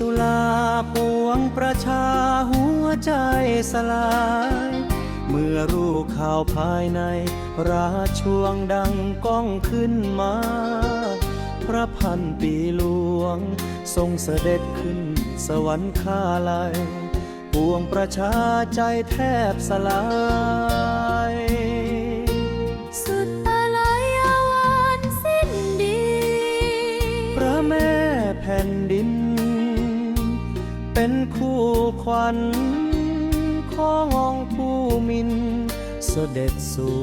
ตุลาปวงประชาหัวใจสลาย เมื่อรู้ข่าวภายใน ราชช่วงดังก้องขึ้นมา พระพันปีหลวง ทรงเสด็จขึ้นสวรรคาลัย ปวงประชาใจแทบสลาย ขวัญขององค์ผู้มิน เสด็จสู่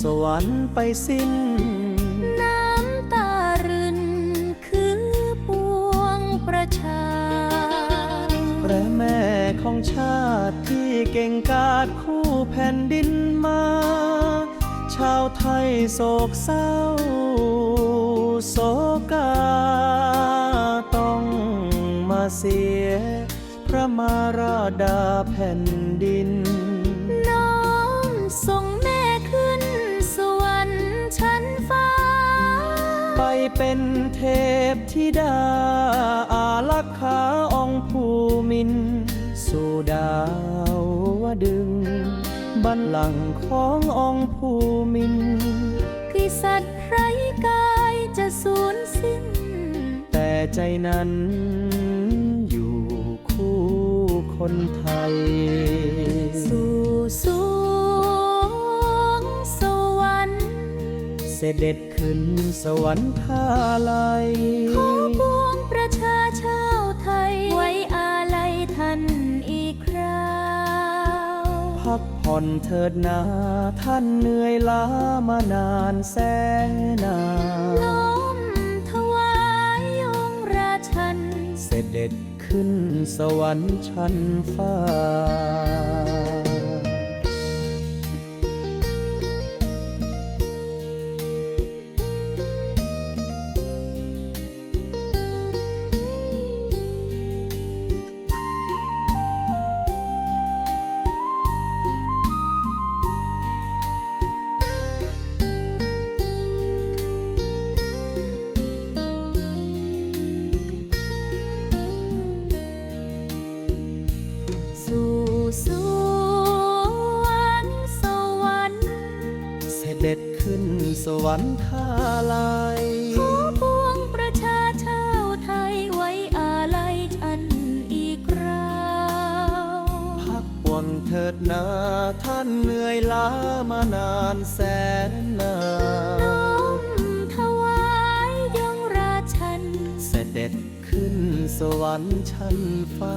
สวรรค์ไปสิ้น น้ำตารินคือปวงประชา พระแม่ของชาติที่เก่งกาจคู่แผ่นดินมา ชาวไทยโศกเศร้าโศกาต้องมาเสียพ ระมาราดาแผ่นดิน น้อมส่งแม่ขึ้นสวรรค์ชั้นฟ้า ไปเป็นเทพธิดา อาลักขาองค์ภูมิน สู่ดาวดึง บัลลังก์ขององค์ภูมินกิสัตว์ไร้กายจะสูญสิ้น แต่ใจนั้นอยู่คู่ คนไทย สู่สวงสวรรค์ เสด็จขึ้นสวรรคาลัยขอปวงประชาชาวไทย ไว้อาลัยท่านอีกคราวพักผ่อนเถิดนาท่านเหนื่อยล้ามานานแสนนานล้อมถวายองค์ราชัน เสด็จ ขึ้นสวรรค์ชั้นฟ้า ด็จขึ้นสวรรค์ทาลัยขอปวงประชาชาวไทยไว้อาลัยท่านอีกคราวพักผ่อนเถิดนาท่านเหนื่อยล้ามานานแสนนาน้อนมถวายยงราชัน เสด็จขึ้นสวรรค์ชั้นฟ้า